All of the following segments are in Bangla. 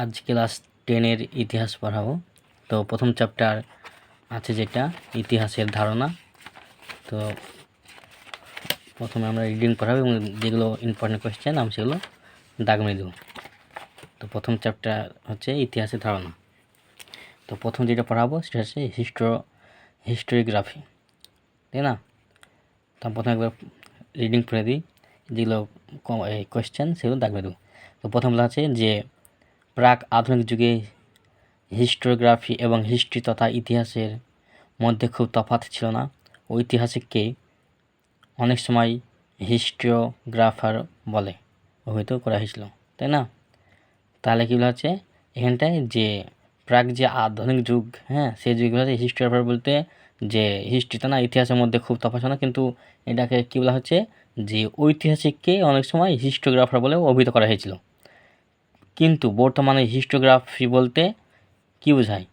আজ ক্লাস টেনের ইতিহাস পড়াবো। তো প্রথম চ্যাপ্টার আছে যেটা, ইতিহাসের ধারণা। তো প্রথমে আমরা রিডিং পড়াবো এবং যেগুলো ইম্পর্টেন্ট কোয়েশ্চেন আমি সেগুলো দাগ মেরে দেবো। তো প্রথম চ্যাপ্টার হচ্ছে ইতিহাসের ধারণা। তো প্রথম যেটা পড়াবো সেটা হচ্ছে হিস্টো হিস্টোরিগ্রাফি। তাই না? তো প্রথমে একবার রিডিং পড়ে দিই। যেগুলো কোয়েশ্চেন সেগুলো দাগ মেরে দেবো। তো প্রথম বলা আছে যে প্রাক আধুনিক যুগে হিস্টোগ্রাফি এবং হিস্ট্রি তথা ইতিহাসের মধ্যে খুব তফাৎ ছিল না। ঐতিহাসিককে অনেক সময় হিস্টোগ্রাফার বলে। অভিহিত করা হয়েছিল, তাই না? তাহলে কী বলা হচ্ছে? এখানটায় যে প্রাক যে আধুনিক যুগ হ্যাঁ সেই যুগগুলো হচ্ছে হিস্টোগ্রাফার বলতে যে হিস্ট্রিটা না, ইতিহাসের মধ্যে খুব তফাৎ ছিল না, কিন্তু এটাকে কী বলা হচ্ছে? যে ঐতিহাসিককে অনেক সময় হিস্টোগ্রাফার বলে অভিহিত করা হয়েছিল। কিন্তু বর্তমানে হিস্টোগ্রাফি বলতে কী বোঝায়?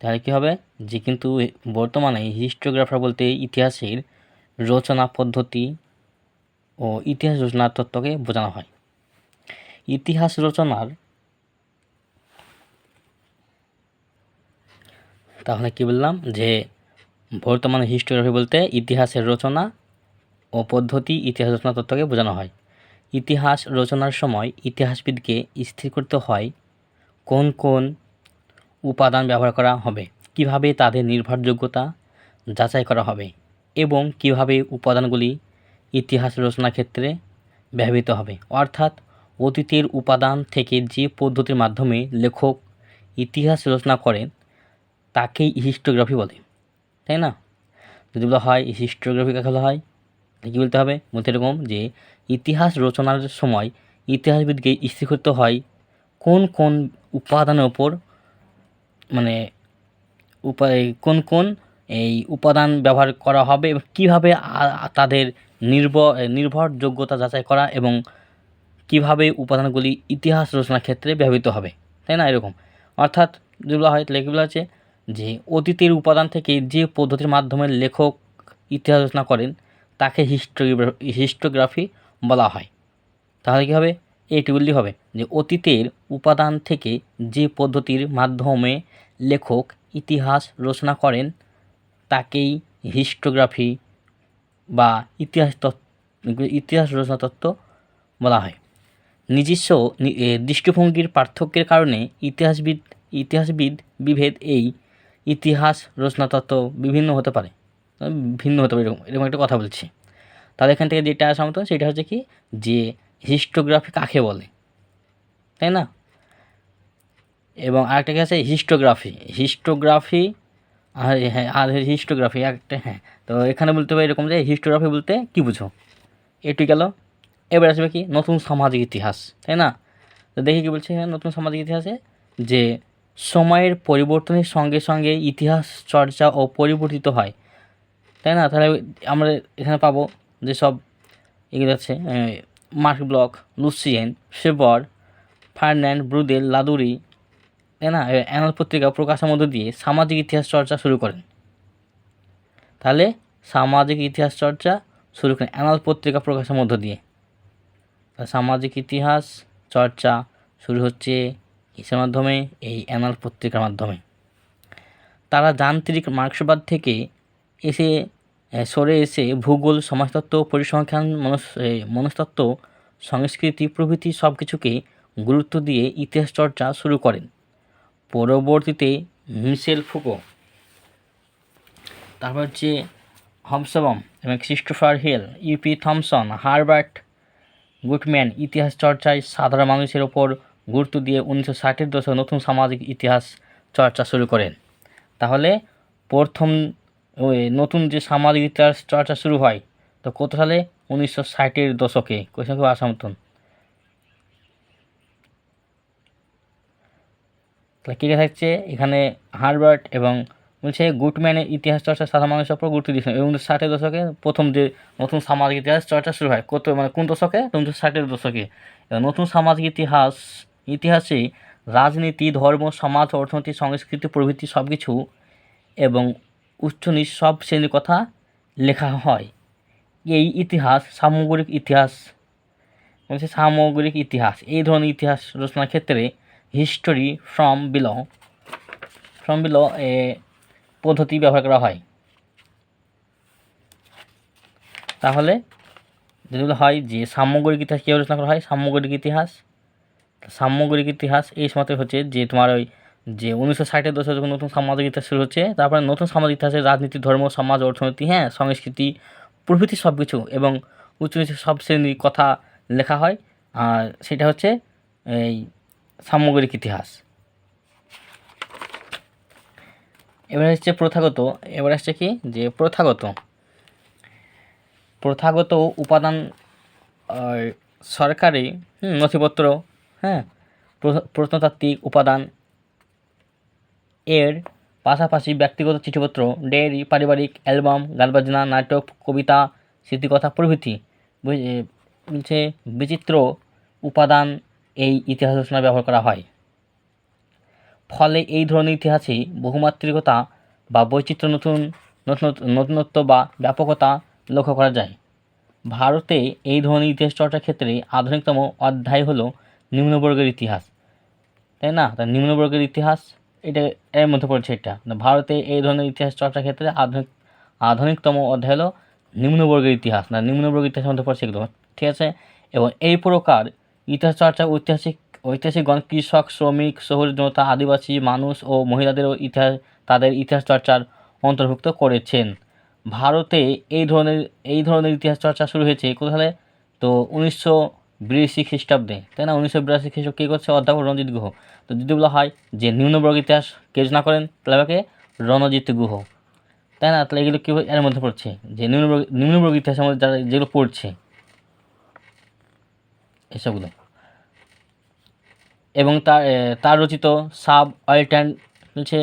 তাহলে কী হবে? যে কিন্তু বর্তমানে হিস্টোগ্রাফার বলতে ইতিহাসের রচনা পদ্ধতি ও ইতিহাস রচনার তত্ত্বকে বোঝানো হয়। ইতিহাস রচনার তাহলে কি বললাম? যে বর্তমানে হিস্টোগ্রাফি বলতে ইতিহাসের রচনা ও পদ্ধতি, ইতিহাস রচনা তত্ত্বকে বোঝানো হয়। ইতিহাস রচনার সময় ইতিহাসবিদকে স্থির করতে হয় কোন কোন উপাদান ব্যবহার করা হবে, কীভাবে তাদের নির্ভরযোগ্যতা যাচাই করা হবে এবং কীভাবে উপাদানগুলি ইতিহাস রচনার ক্ষেত্রে ব্যবহৃত হবে। অর্থাৎ অতীতের উপাদান থেকে যে পদ্ধতির মাধ্যমে লেখক ইতিহাস রচনা করেন, তাকেই হিস্টোগ্রাফি বলে, তাই না? যদি বলা হয় হিস্টোগ্রাফি কাকে বলা হয় কী বলতে হবে? বলতে এরকম যে ইতিহাস রচনার সময় ইতিহাসবিদকে স্থির করতে হয় কোন কোন উপাদানের ওপর মানে উপায় কোন কোন এই উপাদান ব্যবহার করা হবে এবং কীভাবে তাদের নির্ভর নির্ভরযোগ্যতা যাচাই করা এবং কীভাবে উপাদানগুলি ইতিহাস রচনার ক্ষেত্রে ব্যবহৃত হবে। তাই না? এরকম। অর্থাৎ যেগুলো হয় তাহলে কীগুলো আছে যে অতীতের উপাদান থেকে যে পদ্ধতির মাধ্যমে লেখক ইতিহাস রচনা করেন তাকে হিস্টোগ্রাফি হিস্টোগ্রাফি বলা হয়। তাহলে কী হবে? এটি বললেই হবে যে অতীতের উপাদান থেকে যে পদ্ধতির মাধ্যমে লেখক ইতিহাস রচনা করেন, তাকেই হিস্টোগ্রাফি বা ইতিহাস তত্ত্ব ইতিহাস রচনা তত্ত্ব বলা হয়। নিজস্ব দৃষ্টিভঙ্গির পার্থক্যের কারণে ইতিহাসবিদ ইতিহাসবিদ বিভেদ এই ইতিহাস রচনা তত্ত্ব বিভিন্ন হতে পারে। ভিন্ন হতে পারে, এরকম এরকম একটা কথা বলছি। তাহলে এখান থেকে যেটা আসা মতো সেটা হচ্ছে কি, যে হিস্টোগ্রাফি কাকে বলে? তাই না? এবং আরেকটা কি আছে? হিস্টোগ্রাফি। হিস্টোগ্রাফি, আর হ্যাঁ আর হিস্টোগ্রাফি একটা হ্যাঁ। তো এখানে বলতে হবে এরকম যে, হিস্টোগ্রাফি বলতে কী বুঝো? এটি গেল। এবার আসবে কি? নতুন সামাজিক ইতিহাস, তাই না? তো দেখি কী বলছে নতুন সামাজিক ইতিহাসে, যে সময়ের পরিবর্তনের সঙ্গে সঙ্গে ইতিহাস চর্চা ও পরিবর্তিত হয়। তাই না? তাহলে আমরা এখানে পাবো যেসব এগুলো আছে Marc Bloch, Lucien Febvre Fernand Braudel, Ladurie, তাই না? অ্যানাল পত্রিকা প্রকাশের মধ্য দিয়ে সামাজিক ইতিহাস চর্চা শুরু করেন। তাহলে সামাজিক ইতিহাস চর্চা শুরু করেন অ্যানাল পত্রিকা প্রকাশের মধ্য দিয়ে। সামাজিক ইতিহাস চর্চা শুরু হচ্ছে কিসের মাধ্যমে? এই অ্যানাল পত্রিকার মাধ্যমে। তারা যান্ত্রিক মার্ক্সবাদ থেকে এসে সরে এসে ভূগোল, সমাজতত্ত্ব, পরিসংখ্যান, মনস মনস্তত্ত্ব, সংস্কৃতি প্রভৃতি সব কিছুকে গুরুত্ব দিয়ে ইতিহাস চর্চা শুরু করেন। পরবর্তীতে মিশেল ফুকো, তারপর হচ্ছে হবসবম এবং Christopher Hill E P Thompson, Herbert Gutman ইতিহাস চর্চায় সাধারণ মানুষের ওপর গুরুত্ব দিয়ে উনিশশো ষাটের দশকে নতুন সামাজিক ইতিহাস চর্চা শুরু করেন। তাহলে প্রথম ওই নতুন যে সামাজিক ইতিহাস চর্চা শুরু হয়, তো কত সালে? উনিশশো ষাটের দশকে। কোয়েশন খুব আসা মতন। তাহলে কী থাকছে? এখানে হারবার্ট এবং বলছে গুডম্যানের ইতিহাস চর্চা সাধারণ মানুষের উপর গুরুত্ব দিয়েছেন এবং ষাটের দশকে প্রথম যে নতুন সামাজিক ইতিহাস চর্চা শুরু হয়, কত মানে কোন দশকে? উনিশশো ষাটের দশকে। এবং নতুন সামাজিক ইতিহাস, ইতিহাসে রাজনীতি, ধর্ম, সমাজ, অর্থনীতি, সংস্কৃতি, প্রভৃতি সব কিছু এবং উচ্চ নিচ সব শ্রেণির কথা লেখা হয়। এই ইতিহাস, সামগ্রিক ইতিহাস বলছে সামগ্রিক ইতিহাস, এই ধরনের ইতিহাস রচনার ক্ষেত্রে history from below from below এ পদ্ধতি ব্যবহার করা হয়। তাহলে যেগুলো হয় যে সাম্যগরিক ইতিহাস কীভাবে রচনা করা হয়? সামগ্রিক ইতিহাস সামগ্রিক ইতিহাস এই সময়তে হচ্ছে যে তোমার ওই যে উনিশশো ষাটের দশকে যখন নতুন সামাজিক ইতিহাস শুরু হচ্ছে, তারপরে নতুন সামাজিক ইতিহাসে রাজনীতি, ধর্ম, সমাজ, অর্থনীতি হ্যাঁ সংস্কৃতি, প্রভৃতি সব কিছু এবং উচ্চ নিচু সব শ্রেণির কথা লেখা হয়। আর সেটা হচ্ছে এই সামগ্রিক ইতিহাস। এবার হচ্ছে প্রথাগত, এবার আসছে কি? যে প্রথাগত। প্রথাগত উপাদান সরকারি নথিপত্র হ্যাঁ প্র- প্রত্নতাত্ত্বিক উপাদান এর পাশাপাশি ব্যক্তিগত চিঠিপত্র ডায়েরি পারিবারিক অ্যালবাম গান বাজনা নাটক, কবিতা, স্মৃতিকথা প্রভৃতি বলছে বিচিত্র উপাদান এই ইতিহাস রচনায় ব্যবহার করা হয়। ফলে এই ধরনের ইতিহাসে বহুমাত্রিকতা বা বৈচিত্র্য নতুন, নতুনত্ব বা ব্যাপকতা লক্ষ্য করা যায়। ভারতে এই ধরনের ইতিহাস চর্চার ক্ষেত্রে আধুনিকতম অধ্যায় হলো নিম্নবর্গের ইতিহাস। তাই না? তা নিম্নবর্গের ইতিহাস এটা এর মধ্যে পড়ছে এটা। ভারতে এই ধরনের ইতিহাস চর্চার ক্ষেত্রে আধুনিক, আধুনিকতম অধ্যায় হলো নিম্নবর্গের ইতিহাস। না, নিম্নবর্গের ইতিহাসের মধ্যে পড়ছে এগুলো ঠিক আছে? এবং এই প্রকার ইতিহাস চর্চা ঐতিহাসিক ঐতিহাসিকগণ কৃষক, শ্রমিক, শহুরে জনতা, আদিবাসী, মানুষ ও মহিলাদেরও ইতিহাস, তাদের ইতিহাস চর্চার অন্তর্ভুক্ত করেছেন। ভারতে এই ধরনের এই ধরনের ইতিহাস চর্চা শুরু হয়েছে কোথায়? তো উনিশশো বিরাশি খ্রিস্টাব্দে, তাই না? উনিশশো বিরাশি খ্রিস্টাব্দে কী করছে? অধ্যাপক রণজিৎ গুহ। তো যদি বলা হয় যে নিম্নবর্গ ইতিহাস কে রচনা করেন? তাহলে রণজিৎ গুহ। তাই না? তাহলে এগুলো কী এর মধ্যে পড়ছে? যে নিম্নবর্গ নিম্নবর্গ ইতিহাসের মধ্যে যারা যেগুলো পড়ছে, এসবগুলো। এবং তার তার রচিত সাব অয়েলট্যান হচ্ছে,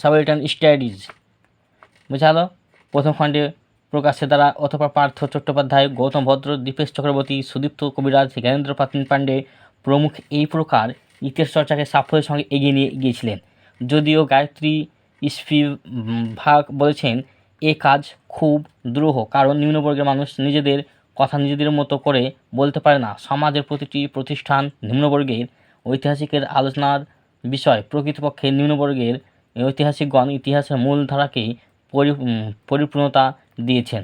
সাব অয়েলট্যান স্টাডিজ। বুঝালো? প্রথম খণ্ডে প্রকাশের দ্বারা অথবা পার্থ চট্টোপাধ্যায়, গৌতম ভদ্র, দীপেশ চক্রবর্তী, সুদীপ্ত কবিরাজ, জ্ঞানেন্দ্র পাতিন পাণ্ডে প্রমুখ এই প্রকার ইতিহাস চর্চাকে সাফল্যের সঙ্গে এগিয়ে নিয়ে গিয়েছিলেন। যদিও গায়ত্রী ভাগ বলেছেন, এ কাজ খুব দুরূহ কারণ নিম্নবর্গের মানুষ নিজেদের কথা নিজেদের মতো করে বলতে পারে না। সমাজের প্রতিটি প্রতিষ্ঠান নিম্নবর্গের ঐতিহাসিকের আলোচনার বিষয়। প্রকৃতপক্ষে নিম্নবর্গের ঐতিহাসিকগণ ইতিহাসের মূল ধারাকে পরি পরিপূর্ণতা দিয়েছেন।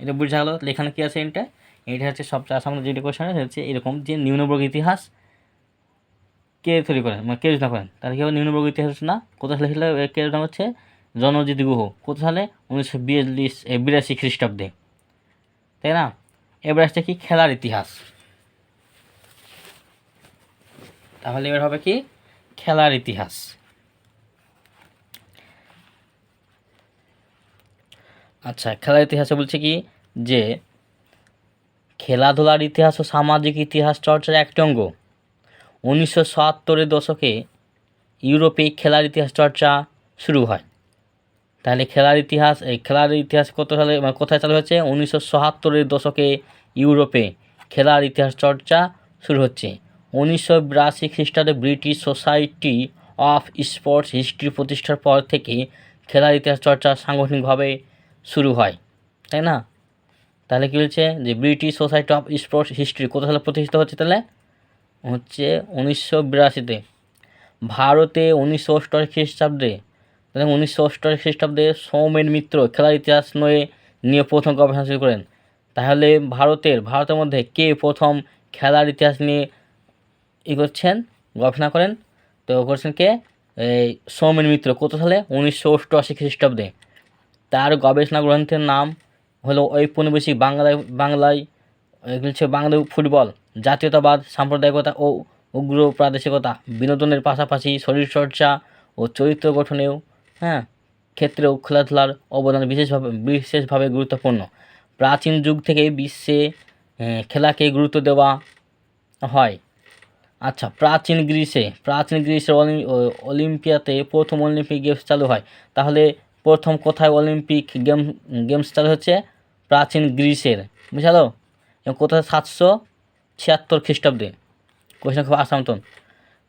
এটা বোঝা গেল, তাহলে এখানে কী আছে এটা এটা হচ্ছে সবচেয়ে সামনে যেটা কোশ্চেন হচ্ছে এরকম যে নিম্নবর্গ ইতিহাস কে তৈরি করেন মানে কে রচনা করেন? তাহলে কী হবে? নিম্নবর্গ ইতিহাস রচনা কোথা সালে ছিল কে রচনা হচ্ছে? জনজিৎ গুহ। কত সালে উনিশশো বিয়াল্লিশ বিরাশি খ্রিস্টাব্দে। তাই না? এবার আসছে কি? খেলার ইতিহাস। তাহলে এবার হবে কি? খেলার ইতিহাস। আচ্ছা খেলার ইতিহাসে বলছে কি? যে খেলাধুলার ইতিহাস ও সামাজিক ইতিহাস চর্চার একটি অঙ্গ। উনিশশো সত্তরের দশকে ইউরোপে খেলার ইতিহাস চর্চা শুরু হয়। তাহলে খেলার ইতিহাস, এই খেলার ইতিহাস কত সালে মানে কোথায় চালু হচ্ছে উনিশশো সত্তরের দশকে ইউরোপে খেলার ইতিহাস চর্চা শুরু হচ্ছে। উনিশশো বিরাশি খ্রিস্টাব্দে British Society of Sports History প্রতিষ্ঠার পর থেকে খেলার ইতিহাস চর্চা সাংগঠনিকভাবে শুরু হয়, তাই না? তাহলে কী হচ্ছে? যে British Society of Sports History কত সালে প্রতিষ্ঠিত হচ্ছে তাহলে? হচ্ছে উনিশশো বিরাশিতে। ভারতে উনিশশো অষ্টআশি খ্রিস্টাব্দে, তাহলে উনিশশো অষ্টআশি খ্রিস্টাব্দে সৌমেন মিত্র খেলার ইতিহাস নয়ে, নিয়ে প্রথম গবেষণা শুরু করেন। তাহলে ভারতের ভারতের মধ্যে কে প্রথম খেলার ইতিহাস নিয়ে ই করছেন, গবেষণা করেন? তো করছেন কে? এই সৌমেন মিত্র কত সালে উনিশশো অষ্টআশি খ্রিস্টাব্দে। তার গবেষণা গ্রন্থের নাম হলো ঔপনিবেশিক বাংলায় বাংলায় হচ্ছে বাংলা ফুটবল, জাতীয়তাবাদ, সাম্প্রদায়িকতা ও উগ্র প্রাদেশিকতা। বিনোদনের পাশাপাশি শরীরচর্চা ও চরিত্র গঠনেও হ্যাঁ ক্ষেত্রেও খেলাধুলার অবদান বিশেষভাবে বিশেষভাবে গুরুত্বপূর্ণ। প্রাচীন যুগ থেকে বিশ্বে খেলাকে গুরুত্ব দেওয়া হয়। আচ্ছা প্রাচীন গ্রীসে, প্রাচীন গ্রিসের অলি- অলিম্পিয়াতে প্রথম অলিম্পিক গেমস চালু হয়। তাহলে প্রথম কোথায় অলিম্পিক গেম গেমস চালু হচ্ছে প্রাচীন গ্রিসের, বুঝালো? এবং কোথায় সাতশো ছিয়াত্তর খ্রিস্টাব্দে? কোশ্চেন খুব আসাম মতন।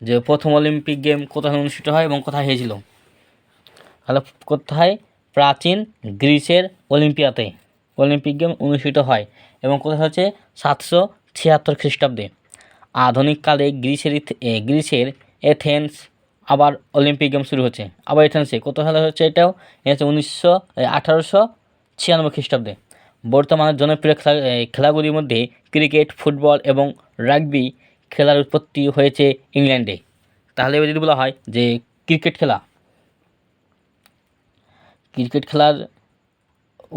যে প্রথম অলিম্পিক গেম কোথায় অনুষ্ঠিত হয় এবং কোথায় হয়েছিল? তাহলে কোথায়? প্রাচীন গ্রিসের অলিম্পিয়াতে অলিম্পিক গেম অনুষ্ঠিত হয় এবং কোথায় হচ্ছে? সাতশো ছিয়াত্তর খ্রিস্টাব্দে। আধুনিক কালে গ্রিসের গ্রিসের এথেন্স আবার অলিম্পিক গেম শুরু হচ্ছে। আবার এথেন্সে কত সালে হচ্ছে এটাও? এটা হচ্ছে উনিশশো আঠারোশো ছিয়ানব্বই খ্রিস্টাব্দে। বর্তমানে জনপ্রিয় খেলা খেলাগুলির মধ্যে ক্রিকেট, ফুটবল এবং রাগবি খেলার উৎপত্তি হয়েছে ইংল্যান্ডে। তাহলে এবার যদি বলা হয় যে ক্রিকেট খেলা, ক্রিকেট খেলার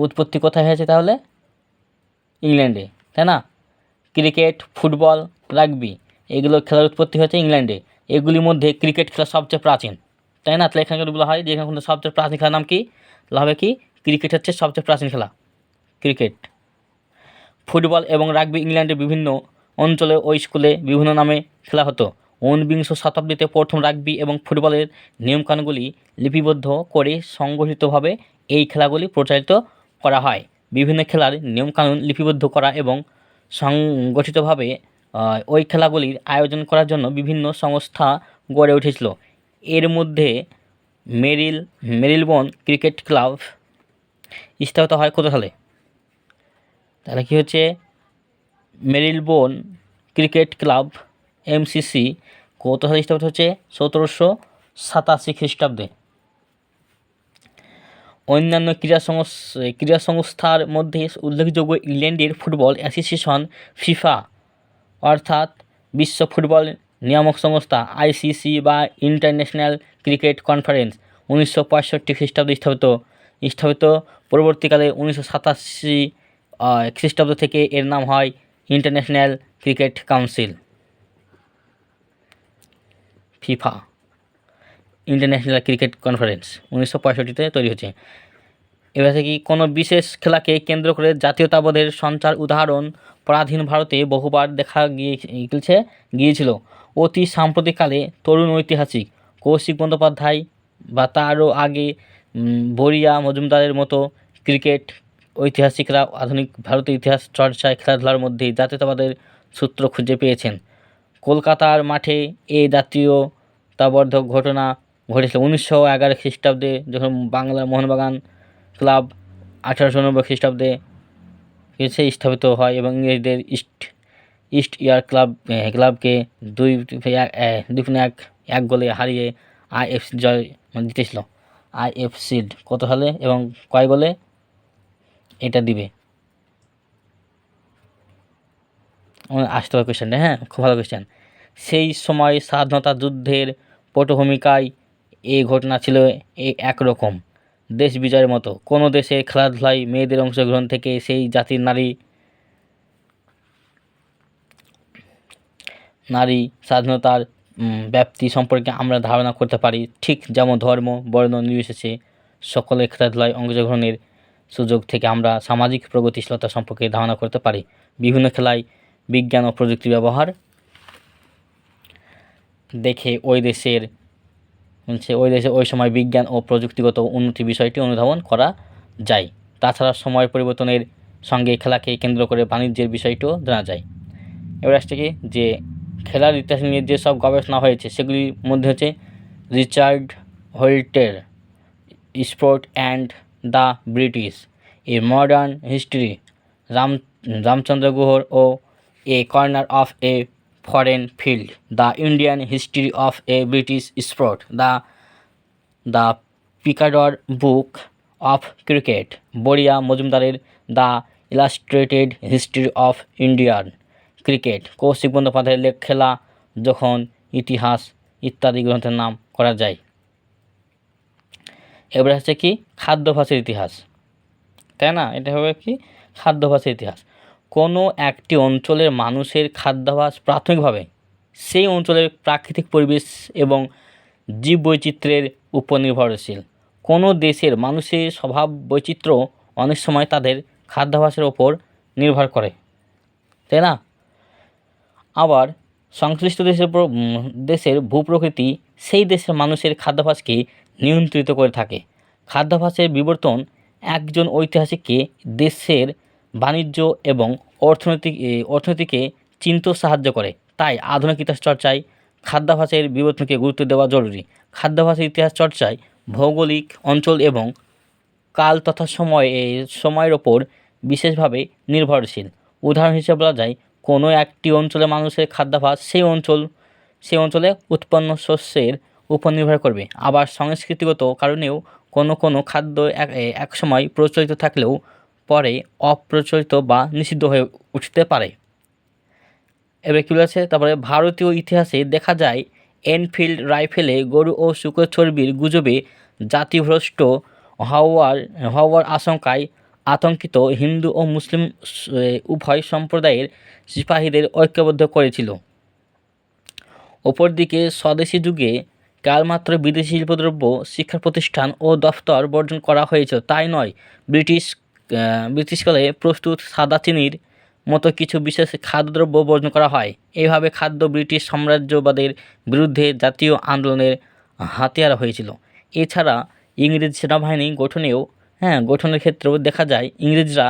উৎপত্তি কোথায় হয়েছে তাহলে? ইংল্যান্ডে, তাই না? ক্রিকেট, ফুটবল, রাগবি, এগুলো খেলার উৎপত্তি হয়েছে ইংল্যান্ডে। এগুলির মধ্যে ক্রিকেট খেলা সবচেয়ে প্রাচীন। তাই না? তাহলে এখানে বলা হয় যে এখানে সবচেয়ে প্রাচীন খেলার নাম কি? হবে কি? ক্রিকেট হচ্ছে সবচেয়ে প্রাচীন খেলা। ক্রিকেট। ফুটবল এবং রাগবি ইংল্যান্ডের বিভিন্ন অঞ্চলে ওই স্কুলে বিভিন্ন নামে খেলা হতো। ঊনবিংশ শতাব্দীতে প্রথম রাগবি এবং ফুটবলের নিয়মকানুনগুলি লিপিবদ্ধ করে সংগঠিতভাবে এই খেলাগুলি প্রচারিত করা হয়। বিভিন্ন খেলার নিয়মকানুন লিপিবদ্ধ করা এবং সংগঠিতভাবে ওই খেলাগুলির আয়োজন করার জন্য বিভিন্ন সংস্থা গড়ে উঠেছিল। এর মধ্যে মেরিল মেরিলবন ক্রিকেট ক্লাব স্থাপিত হয় কত সালে? তাহলে কী হচ্ছে? মেরিলবোন ক্রিকেট ক্লাব, এমসিসি, কত সালে স্থাপিত হচ্ছে? সতেরোশো সাতাশি খ্রিস্টাব্দে। অন্যান্য ক্রীড়া ক্রীড়া সংস্থার মধ্যে উল্লেখযোগ্য ইংল্যান্ডের ফুটবল অ্যাসোসিয়েশন ফিফা। অর্থাৎ বিশ্ব ফুটবল নিয়ামক সংস্থা আইসিসি বা ইন্টারন্যাশনাল ক্রিকেট কনফারেন্স উনিশশো পঁয়ষট্টি খ্রিস্টাব্দে স্থাপিত। স্থাপিত পরবর্তীকালে উনিশশো সাতাশি খ্রিস্টাব্দ থেকে এর নাম হয় International Cricket Council. FIFA, International Cricket Conference উনিশশো পঁয়ষট্টিতে তৈরি হয়েছে। এবার থেকে কোনো বিশেষ খেলাকে কেন্দ্র করে জাতীয়তাবাদের সঞ্চার উদাহরণ পরাধীন ভারতে বহুবার দেখা গিয়ে, গিয়েছে, গিয়েছিল। অতি সাম্প্রতিককালে তরুণ ঐতিহাসিক কৌশিক বন্দ্যোপাধ্যায় বা তারও আগে বরিয়া মজুমদারের মতো ক্রিকেট ঐতিহাসিকরা আধুনিক ভারতের ইতিহাস চর্চায় খেলাধুলার মধ্যে জাতীয়তাবাদের সূত্র খুঁজে পেয়েছেন। কলকাতার মাঠে এই জাতীয়তাবর্ধক ঘটনা ঘটেছিল। উনিশশো এগারো খ্রিস্টাব্দে যখন বাংলার মোহনবাগান ক্লাব আঠারোশো নব্বই খ্রিস্টাব্দে এসে স্থাপিত হয় এবং ইংরেজদের ইস্ট ইস্ট ইয়ার ক্লাব ক্লাবকে দুই দুই এক এক গোলে হারিয়ে আইএফ জয় জিতেছিল। আইএফসি কত সালে এবং কয় গোলে? এটা দিবে। আসতে হবে কোয়েশ্চেনটা হ্যাঁ? খুব ভালো কোয়েশ্চেন সেই সময় স্বাধীনতা যুদ্ধের পটভূমিকায় এই ঘটনা ছিল একরকম। দেশ বিজয়ের মতো। কোনো দেশে খেলাধুলায় মেয়েদের অংশগ্রহণ থেকে সেই জাতির নারী নারী স্বাধীনতার ব্যাপ্তি সম্পর্কে আমরা ধারণা করতে পারি। ঠিক যেমন ধর্ম, বর্ণ নির্বিশেষে সকলে খেলাধুলায় অংশগ্রহণের সুযোগ থেকে আমরা সামাজিক প্রগতিশীলতা সম্পর্কে ধারণা করতে পারি। বিভিন্ন খেলায় বিজ্ঞান ও প্রযুক্তি ব্যবহার দেখে ওই দেশের হচ্ছে ওই দেশে ওই সময় বিজ্ঞান ও প্রযুক্তিগত উন্নতি বিষয়টি অনুধাবন করা যায়। তাছাড়া সময়ের পরিবর্তনের সঙ্গে খেলাকে কেন্দ্র করে বাণিজ্যের বিষয়টিও জানা যায়। এবার আসছে কি যে খেলার ইতিহাস নিয়ে যেসব গবেষণা হয়েছে, সেগুলির মধ্যে হচ্ছে Richard হোল্টের, sport and the British, a modern history, Ram, Ramachandra গুহর O a corner of a foreign field the Indian history of a British sport the the Picador book of cricket Boria মজুমদারের the illustrated history of Indian cricket Kaushik বন্দ্যোপাধ্যায়ের খেলা যখন ইতিহাস ইত্যাদি গ্রন্থের নাম করা যায়। এবারে হচ্ছে কি? খাদ্যাভ্যাসের ইতিহাস। তাই না? এটা হবে কি? খাদ্যাভ্যাসের ইতিহাস। কোনো একটি অঞ্চলের মানুষের খাদ্যাভাস প্রাথমিকভাবে সেই অঞ্চলের প্রাকৃতিক পরিবেশ এবং জীববৈচিত্র্যের উপর নির্ভরশীল। কোনো দেশের মানুষের স্বভাব বৈচিত্র্য অনেক সময় তাদের খাদ্যাভ্যাসের ওপর নির্ভর করে। তাই না? আবার সংশ্লিষ্ট দেশের দেশের ভূপ্রকৃতি সেই দেশের মানুষের খাদ্যাভ্যাসকে নিয়ন্ত্রিত করে থাকে। খাদ্যাভ্যাসের বিবর্তন একজন ঐতিহাসিককে দেশের বাণিজ্য এবং অর্থনৈতিক অর্থনীতিকে চিনতেও সাহায্য করে। তাই আধুনিক ইতিহাস চর্চায় খাদ্যাভ্যাসের বিবর্তনকে গুরুত্ব দেওয়া জরুরি। খাদ্যাভ্যাসের ইতিহাস চর্চায় ভৌগোলিক অঞ্চল এবং কাল তথা সময় সময়ের ওপর বিশেষভাবে নির্ভরশীল। উদাহরণ হিসেবে বলা যায়, কোনো একটি অঞ্চলের মানুষের খাদ্যাভ্যাস সেই অঞ্চল, সেই অঞ্চলে উৎপন্ন শস্যের উপর নির্ভর করবে। আবার সংস্কৃতিগত কারণেও কোনো কোনো খাদ্য এক সময় প্রচলিত থাকলেও পরে অপ্রচলিত বা নিষিদ্ধ হয়ে উঠতে পারে। এবার কী বলেছে? তারপরে, ভারতীয় ইতিহাসে দেখা যায়, এনফিল্ড রাইফেলে গরু ও শুকর চর্বির গুজবে জাতিভ্রষ্ট হওয়ার হওয়ার আশঙ্কায় আতঙ্কিত হিন্দু ও মুসলিম উভয় সম্প্রদায়ের সিপাহীদের ঐক্যবদ্ধ করেছিল। অপরদিকে, স্বদেশি যুগে কেবলমাত্র বিদেশি শিল্পদ্রব্য শিক্ষা প্রতিষ্ঠান ও দফতর বর্জন করা হয়েছিল। তাই নয়, ব্রিটিশ ব্রিটিশকালে প্রস্তুত সাদা চিনির মতো কিছু বিশেষ খাদ্যদ্রব্য বর্জন করা হয়। এইভাবে খাদ্য ব্রিটিশ সাম্রাজ্যবাদের বিরুদ্ধে জাতীয় আন্দোলনের হাতিয়ার হয়েছিল। এছাড়া ইংরেজ সেনাবাহিনী গঠনেও হ্যাঁ গঠনের ক্ষেত্রেও দেখা যায়, ইংরেজরা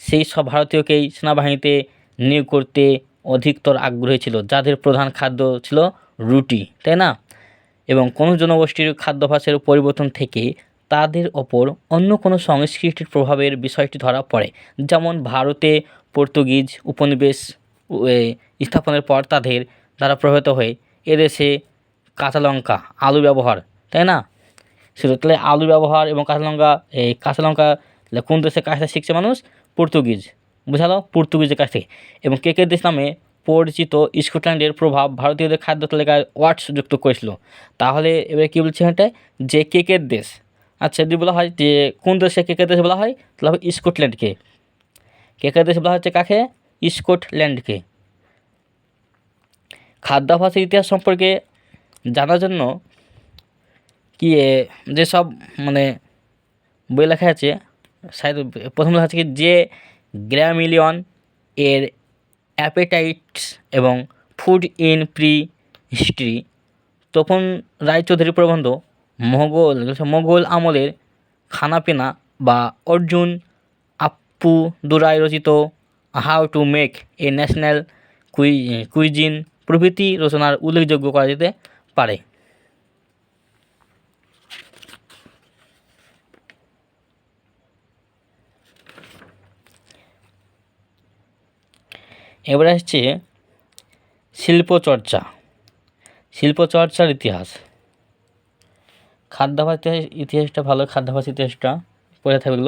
সেই সব ভারতীয়কেই সেনাবাহিনীতে নিয়োগ করতে অধিকতর আগ্রহী ছিল, যাদের প্রধান খাদ্য ছিল রুটি, তাই না? এবং কোনো জনগোষ্ঠীর খাদ্যাভ্যাসের পরিবর্তন থেকে তাদের ওপর অন্য কোনো সংস্কৃতির প্রভাবের বিষয়টি ধরা পড়ে। যেমন ভারতে পর্তুগিজ উপনিবেশ স্থাপনের পর তাদের দ্বারা প্রভাবিত হয়ে এদেশে কাঁচা লঙ্কা আলু ব্যবহার, তাই না? শুধু তাহলে আলু ব্যবহার এবং কাঁচা লঙ্কা এই কাঁচা লঙ্কা কোন দেশের কাছ থেকে শিখছে মানুষ? পর্তুগিজ। বুঝালো? পর্তুগিজের কাছ থেকে। এবং কেকের দেশ নামে পরিচিত স্কটল্যান্ডের প্রভাব ভারতীয়দের খাদ্য তালিকায় ওয়াটস যুক্ত করেছিল। তাহলে এবারে কী বলছে এখানটায়? যে কেকের দেশ আচ্ছা যদি বলা হয় যে কোন দেশে কেকের দেশ বলা হয়? তাহলে হবে স্কটল্যান্ডকে কেকের দেশ বলা হচ্ছে কাকে? স্কটল্যান্ডকে খাদ্যাভ্যাসের ইতিহাস সম্পর্কে জানার জন্য কি যেসব মানে বই লেখা আছে, সাইড প্রথম লেখা আছে কি যে গ্র্যামিলিয়ন এর অ্যাপেটাইটস এবং food in prehistory. Tapan রায়চৌধুরীর প্রবন্ধ মোগল মোগল আমলের খানাপিনা বা অর্জুন, আপ্পু, দুরাই রচিত how to make a national কুই, কুইজিন প্রভৃতি রচনার উল্লেখযোগ্য করা যেতে পারে। এবার আসছে শিল্পচর্চা। শিল্পচর্চার ইতিহাস। খাদ্যাভ্যাস ইতিহাস ইতিহাসটা ভালো খাদ্যাভ্যাস ইতিহাসটা পড়ে থাকল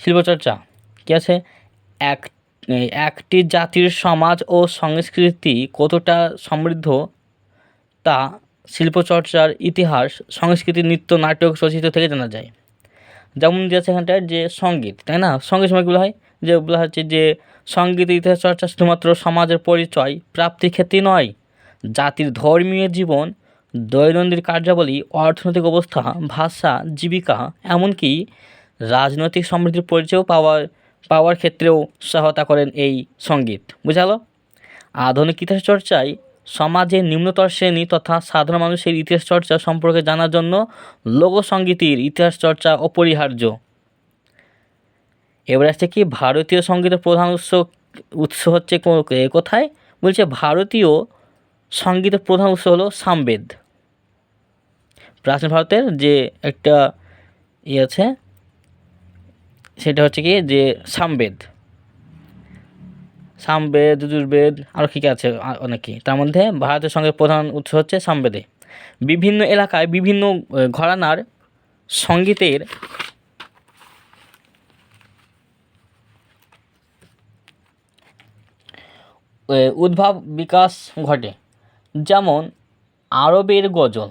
শিল্পচর্চা, কী আছে? এক একটি জাতির সমাজ ও সংস্কৃতি কতটা সমৃদ্ধ তা শিল্পচর্চার ইতিহাস, সংস্কৃতি, নৃত্য, নাটক, চলচ্চিত্র থেকে জানা যায়। যেমন দিয়েছে এখানটায় যে সংগীত, তাই না? সংগীত সময় বলা হয়? যে বলা হচ্ছে যে সঙ্গীতের ইতিহাস চর্চা শুধুমাত্র সমাজের পরিচয়, প্রাপ্তির ক্ষেত্রে নয়, জাতির ধর্মীয় জীবন দৈনন্দিন কার্যাবলী, অর্থনৈতিক অবস্থা, ভাষা, জীবিকা, এমনকি রাজনৈতিক সমৃদ্ধির পরিচয়ও পাওয়ার পাওয়ার ক্ষেত্রেও সহায়তা করেন এই সংগীত। বুঝালো? আধুনিক ইতিহাস চর্চায় সমাজের নিম্নতর শ্রেণি তথা সাধারণ মানুষের ইতিহাস চর্চা সম্পর্কে জানার জন্য লোকসঙ্গীতের ইতিহাস চর্চা অপরিহার্য। এবার আসছে কি, ভারতীয় সঙ্গীতের প্রধান উৎস উৎস হচ্ছে কোথায়? বলছে ভারতীয় সঙ্গীতের প্রধান উৎস হলো সামবেদ। প্রাচীন ভারতের যে একটা ইয়ে আছে, সেটা হচ্ছে কি যে সামবেদ। সামবেদ যজুর্বেদ আরও কী কী আছে আ- অনেক। কি তার মধ্যে ভারতের সঙ্গে প্রধান উৎস হচ্ছে সামবেদে। বিভিন্ন এলাকায় বিভিন্ন ঘরানার সঙ্গীতের উদ্ভব বিকাশ ঘটে। যেমন আরবের গজল।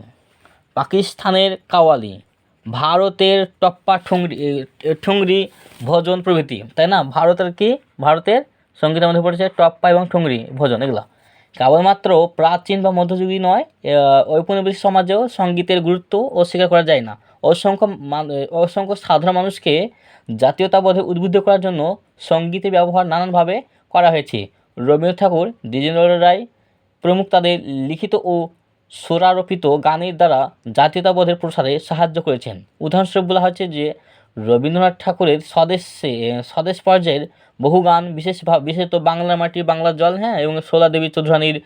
পাকিস্তানের কাওয়ালি, ভারতের টপ্পা ঠুংরি ঠুংরি ভজন প্রভৃতি, তাই না? ভারতের কি? ভারতের সঙ্গীতের মধ্যে পড়েছে টপ্পা এবং ঠুংরি ভজন, এগুলো। কেবলমাত্র প্রাচীন বা মধ্যযুগী নয় ঔপনিবেশিক সমাজেও সঙ্গীতের গুরুত্ব অস্বীকার করা যায় না। অসংখ্য অসংখ্য সাধারণ মানুষকে জাতীয়তাবোধে উদ্বুদ্ধ করার জন্য সঙ্গীতের ব্যবহার নানানভাবে করা হয়েছে। রবীন্দ্রনাথ ঠাকুর দ্বিজেন্দ্র রায় প্রমুখ তাদের লিখিত ও স্বরারোপিত গানের দ্বারা জাতীয়তাবোধের প্রসারে সাহায্য করেছেন। উদাহরণস্বরূপ বলা হচ্ছে যে, রবীন্দ্রনাথ ঠাকুরের স্বদেশে স্বদেশ পর্যায়ের বহু গান বিশেষ বিশেষত বাংলা মাটি বাংলার জল হ্যাঁ এবং শোলা দেবী চৌধুরানীর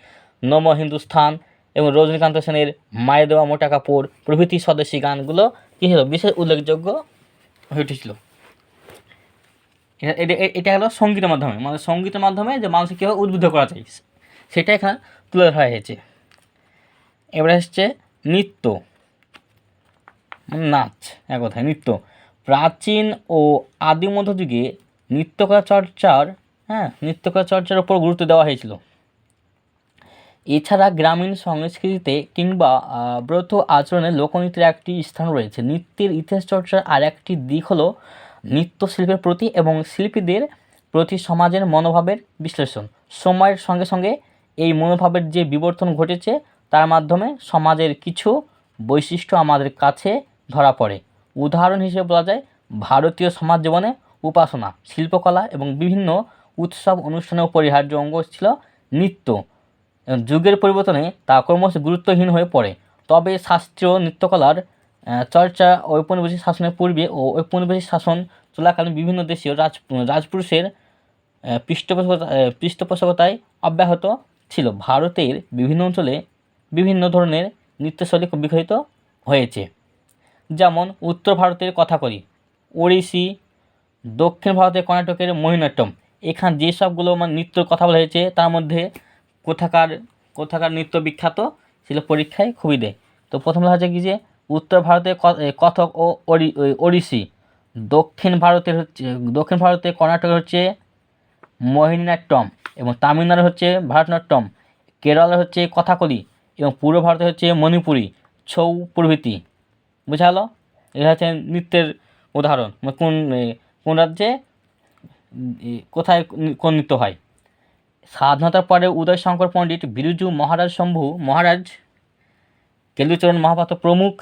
নম হিন্দুস্থান এবং রজনীকান্ত সেনের মায়ের দেওয়া মোটা কাপড় প্রভৃতি স্বদেশী গানগুলো কী ছিল বিশেষ উল্লেখযোগ্য হয়ে উঠেছিল। এটা এটা হলো সঙ্গীতের মাধ্যমে। মানে সঙ্গীতের মাধ্যমে যে মানুষকে কীভাবে উদ্বুদ্ধ করা যায়, সেটা এখানে তুলে ধরা হয়েছে। এবার আসছে নৃত্য। মানে নাচ, এক কথায় নৃত্য। প্রাচীন ও আদি মধ্যযুগে নৃত্যকলা চর্চার হ্যাঁ নৃত্যকলা চর্চার উপর গুরুত্ব দেওয়া হয়েছিল। এছাড়া গ্রামীণ সংস্কৃতিতে কিংবা ব্রত আচরণে লোকনৃত্যের একটি স্থান রয়েছে। নৃত্যের ইতিহাস চর্চার আর একটি দিক হলো নৃত্যশিল্পের প্রতি এবং শিল্পীদের প্রতি সমাজের মনোভাবের বিশ্লেষণ। সময়ের সঙ্গে সঙ্গে এই মনোভাবের যে বিবর্তন ঘটেছে তার মাধ্যমে সমাজের কিছু বৈশিষ্ট্য আমাদের কাছে ধরা পড়ে। উদাহরণ হিসেবে বলা যায়, ভারতীয় সমাজ জীবনে উপাসনা, শিল্পকলা এবং বিভিন্ন উৎসব অনুষ্ঠানের অপরিহার্য অঙ্গ ছিল নৃত্য। যুগের পরিবর্তনে তা ক্রমশ গুরুত্বহীন হয়ে পড়ে। তবে শাস্ত্রীয় নৃত্যকলার চর্চা ঔপনিবেশিক শাসনের পূর্বে ও ঔপনিবেশিক শাসন চলাকালীন বিভিন্ন দেশীয় রাজ, রাজপুরুষের পৃষ্ঠপোষকতা পৃষ্ঠপোষকতায় অব্যাহত ছিল। ভারতের বিভিন্ন অঞ্চলে বিভিন্ন ধরনের নৃত্যশৈলী বিকশিত হয়েছে। যেমন, উত্তর ভারতের কথাকলি ওড়িশি, দক্ষিণ ভারতের কর্ণাটকের মোহিনীঅট্টম এখানে যেসবগুলো মানে নৃত্যর কথা বলা হয়েছে, তার মধ্যে কোথাকার কোথাকার নৃত্য বিখ্যাত ছিল পরীক্ষায় খুবই দেয়। তো প্রথম বলা হচ্ছে কি যে, উত্তর ভারতের কথক ও ওড়িশি। দক্ষিণ ভারতের হচ্ছে, দক্ষিণ ভারতের কর্ণাটকের হচ্ছে মোহিনীনাট্যম এবং তামিলনাড়ু হচ্ছে ভারতনাট্যম। কেরলের হচ্ছে কথাকলি। এবং পূর্ব ভারতে হচ্ছে মণিপুরি, ছৌ প্রভৃতি। বোঝা এটা হচ্ছে নৃত্যের উদাহরণ। মানে কোন কোন রাজ্যে কোথায় কোন নৃত্য হয়? স্বাধীনতার পরে উদয় শঙ্কর পণ্ডিত বিরজু মহারাজ শম্ভু মহারাজ কেলুচরণ মহাপাত্র প্রমুখ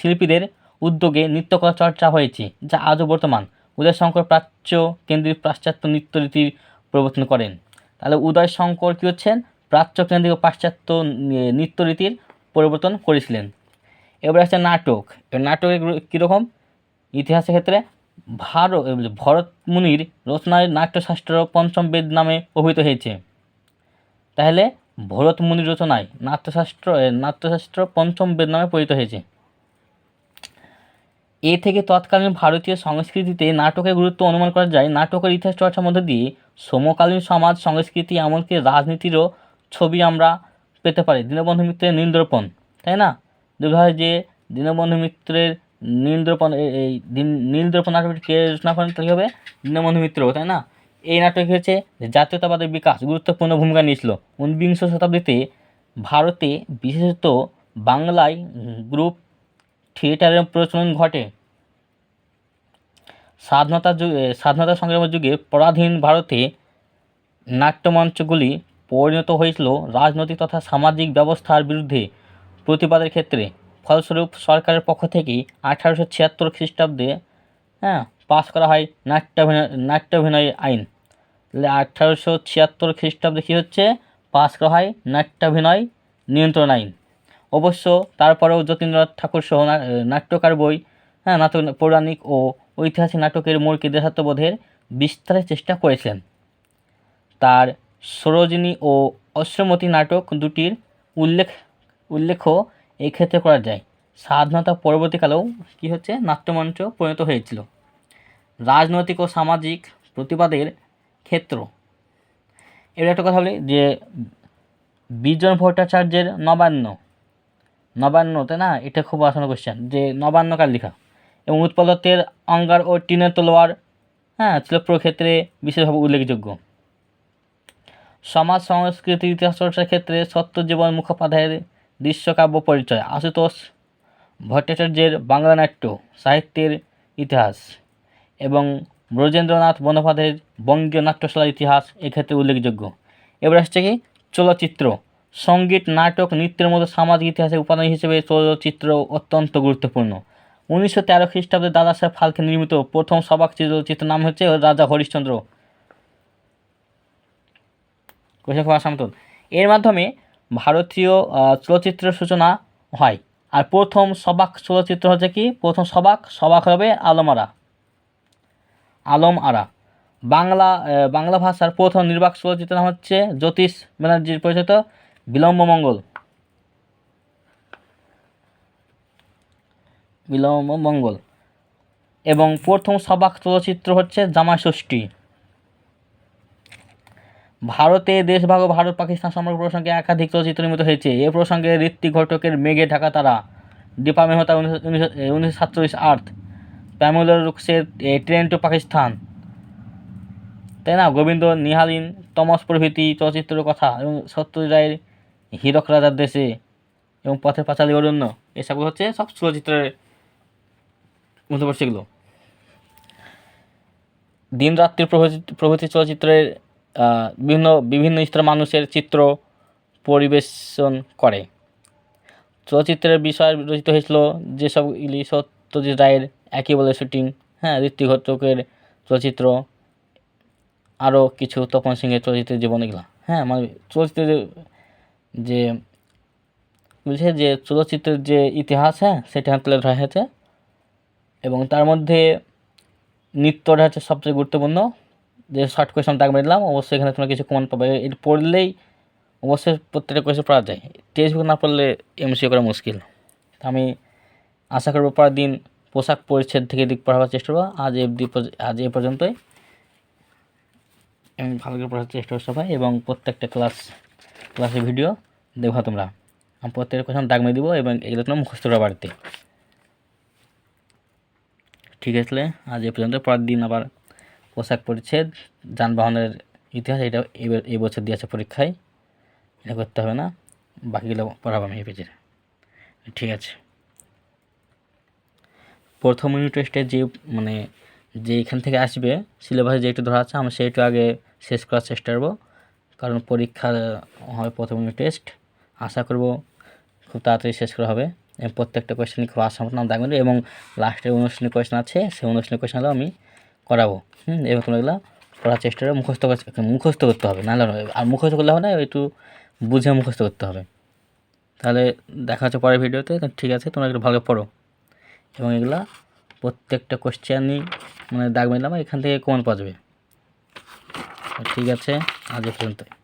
শিল্পীদের উদ্যোগে নৃত্যকলা চর্চা হয়েছে, যা আজও বর্তমান। উদয় শঙ্কর প্রাচ্য কেন্দ্রিক পাশ্চাত্য নৃত্যরীতির প্রবর্তন করেন। তাহলে উদয় শঙ্কর কী হচ্ছেন? প্রাচ্য কেন্দ্রিক ও পাশ্চাত্য নৃত্যরীতির পরিবর্তন করেছিলেন। এবার আসছে নাটক। এবার কীরকম? ইতিহাসের ক্ষেত্রে ভারত ভরত মুনির রচনায় নাট্যশাস্ত্র পঞ্চম বেদ নামে অভিহিত হয়েছে। তাহলে ভরত মুনির রচনায় নাট্যশাস্ত্র নাট্যশাস্ত্র পঞ্চম বেদ নামে পরিচিত হয়েছে। এ থেকে তৎকালীন ভারতীয় সংস্কৃতিতে নাটকের গুরুত্ব অনুমান করা যায়। নাটকের ইতিহাস চর্চার মধ্যে দিয়ে সমকালীন সমাজ, সংস্কৃতি, এমনকি রাজনীতিরও ছবি আমরা পেতে পারি। দীনবন্ধু মিত্রের নীলদর্পণ, তাই না? হয় যে দীনবন্ধু মিত্রের নীলদর্পণ এই নীলদর্পণ নাটকটি কে রচনা করেন তাহলে হবে? দীনবন্ধু মিত্র, তাই না? এই নাটক হচ্ছে জাতীয়তাবাদের বিকাশ গুরুত্বপূর্ণ ভূমিকা নিয়েছিল। ঊনবিংশ শতাব্দীতে ভারতে বিশেষত বাংলায় গ্রুপ থিয়েটারের প্রচলন ঘটে। স্বাধীনতা যুগে স্বাধীনতা সংগ্রামের যুগে পরাধীন ভারতে নাট্যমঞ্চগুলি পরিণত হয়েছিল রাজনৈতিক তথা সামাজিক ব্যবস্থার বিরুদ্ধে প্রতিবাদের ক্ষেত্রে। ফলস্বরূপ সরকারের পক্ষ থেকে আঠারোশো ছিয়াত্তর খ্রিস্টাব্দে হ্যাঁ পাস করা হয় নাট্যাভিনয় নাট্যাভিনয় আইন। তাহলে আঠারোশো ছিয়াত্তর খ্রিস্টাব্দে কী হচ্ছে? পাস করা হয় নাট্যাভিনয় নিয়ন্ত্রণ আইন। অবশ্য তারপরেও যতীন্দ্রনাথ ঠাকুর সহ নাট্যকার বই হ্যাঁ নাটক, পৌরাণিক ও ঐতিহাসিক নাটকের মূলকে দেশাত্মবোধের বিস্তারের চেষ্টা করেছেন তার সরোজিনী ও অশ্রমতী নাটক দুটির উল্লেখ, উল্লেখও এই ক্ষেত্রে করা যায়। স্বাধীনতা পরবর্তীকালেও কী হচ্ছে? নাট্যমঞ্চ পরিণত হয়েছিল। রাজনৈতিক ও সামাজিক প্রতিবাদের ক্ষেত্র। এবার একটা কথা বলি যে বিজন ভট্টাচার্যের নবান্ন। নবান্ন তাই না, এটা খুব আসন্ন কোশ্চেন যে নবান্ন কার লেখা? এবং উৎপল দত্তের অঙ্গার ও টিনের তলোয়ার হ্যাঁ ছিল প্রক্ষেত্রে বিশেষভাবে উল্লেখযোগ্য। সমাজ সংস্কৃতি ইতিহাস চর্চার ক্ষেত্রে সত্যজীবন মুখোপাধ্যায়ের দৃশ্যকাব্য পরিচয়, আশুতোষ ভট্টাচার্যের বাংলা নাট্য সাহিত্যের ইতিহাস এবং ব্রজেন্দ্রনাথ বন্দ্যোপাধ্যায়ের বঙ্গীয় নাট্যশালার ইতিহাস এক্ষেত্রে উল্লেখযোগ্য। এবার আসছে কি চলচ্চিত্র। সংগীত, নাটক, নৃত্যের মতো সামাজিক ইতিহাসের উপাদান হিসেবে চলচ্চিত্র অত্যন্ত গুরুত্বপূর্ণ। উনিশশো তেরো খ্রিস্টাব্দে দাদা সাহেব ফালকে নির্মিত প্রথম সবাক চলচ্চিত্র নাম হচ্ছে রাজা হরিশ্চন্দ্র। কোষে খোয়া সমতল এর মাধ্যমে ভারতীয় চলচ্চিত্র সূচনা হয়। আর প্রথম সবাক চলচ্চিত্র হচ্ছে কি? প্রথম সবাক সবাক হবে আলমারা আলম আরা। বাংলা বাংলা ভাষার প্রথম নির্বাক চলচ্চিত্র নাম হচ্ছে জ্যোতিষ ব্যানার্জির পরিচিত বিলম্ব মঙ্গল। বিলম্ব মঙ্গল। এবং প্রথম সবাক চলচ্চিত্র হচ্ছে জামাই ষষ্ঠী। ভারতে দেশভাগ ও ভারত পাকিস্তান সম্পর্ক প্রসঙ্গে একাধিক চলচ্চিত্র নির্মিত হয়েছে। এ প্রসঙ্গে ঋত্বিক ঘটকের মেঘে ঢাকা তারা, দীপা মেহতা উনিশশো সাতচল্লিশ আর্থ, প্যামুলা রুক্সের ট্রেন টু পাকিস্তান। তাই না? গোবিন্দ নিহালিন, তমস প্রভৃতি চলচ্চিত্রের কথা এবং সত্যজিৎ রায়ের হীরক রাজার দেশে এবং পথের পাঁচালী অরণ্য, এসবগুলো হচ্ছে সব চলচ্চিত্রের মধ্যে পড়ছে দিন প্রভৃতি চলচ্চিত্রের বিভিন্ন বিভিন্ন স্তরের মানুষের চিত্র পরিবেশন করে। চলচ্চিত্রের বিষয় রচিত হয়েছিল যেসবগুলি সত্যজিৎ রায়ের একই বলে শুটিং হ্যাঁ ঋত্বিক ঘটকের চলচ্চিত্র, আরও কিছু তপন সিংহের চলচ্চিত্রের জীবন এগুলো হ্যাঁ মানে চলচ্চিত্রের যে, বলছে যে চলচ্চিত্রের যে ইতিহাস হ্যাঁ সেটা তুলে ধরা হয়েছে। এবং তার মধ্যে নৃত্যটা হচ্ছে সবচেয়ে গুরুত্বপূর্ণ। যে শর্ট কোয়েশন দাগ দিলাম, অবশ্যই এখানে তোমরা কিছু কমেন্ট পাবে। এটা পড়লেই অবশ্যই প্রত্যেকটা কোয়েশন পড়া যায়। টেক্সট বুক না পড়লে এমসিও করা মুশকিল। আমি আশা করব পরের দিন পোশাক পরিচ্ছেদ থেকে দিক পড়াবার চেষ্টা করব। আজ এ আজ এ পর্যন্তই। আমি ভালো করে পড়ার চেষ্টা করব সবাই এবং প্রত্যেকটা ক্লাস ক্লাসের ভিডিও দেখো তোমরা। আমি প্রত্যেকটা কোয়েশন দাগ মেরে দেবো এবং এগুলো তোমরা মুখস্থ করা বাড়িতে। ঠিক আছে আজ এ পর্যন্ত পরের দিন আবার পোশাক পরিচ্ছেদ যানবাহনের ইতিহাস এটা এই বছর দিয়েছে পরীক্ষায়। এটা করতে হবে না। বাকিগুলো পড়াবো আমি এই পেজের ঠিক আছে। প্রথম ইউনিট টেস্টে যে মানে যে এখান থেকে আসবে সিলেবাসে যেটা ধরা আছে আমি সেইটা আগে শেষ করার চেষ্টা করব। কারণ পরীক্ষা হয় প্রথম ইউনিট টেস্ট আশা করব খুব তাড়াতাড়ি শেষ করা হবে। এবং প্রত্যেকটা কোয়েশ্চেন খুব আসামত নাম থাকবে এবং লাস্টে অনুষ্ঠানিক কোয়েশ্চেন আছে। সেই অনুষ্ঠানিক কোয়েশ্চেনগুলো আমি করাবো। হুম, এবার তোমরা পড়ার চেষ্টাটা মুখস্থ মুখস্থ করতে হবে নাহলে আর মুখস্থ করলে হবে না একটু বুঝে মুখস্থ করতে হবে। তাহলে দেখা হচ্ছে পরের ভিডিওতে ঠিক আছে, তোমরা একটু ভালো পড়ো। এবং এগুলা প্রত্যেকটা কোশ্চেনই মানে দাগ মেলাম, এখান থেকে কমন পাওয়া যাবে ঠিক আছে, আজ পর্যন্তই। পর্যন্ত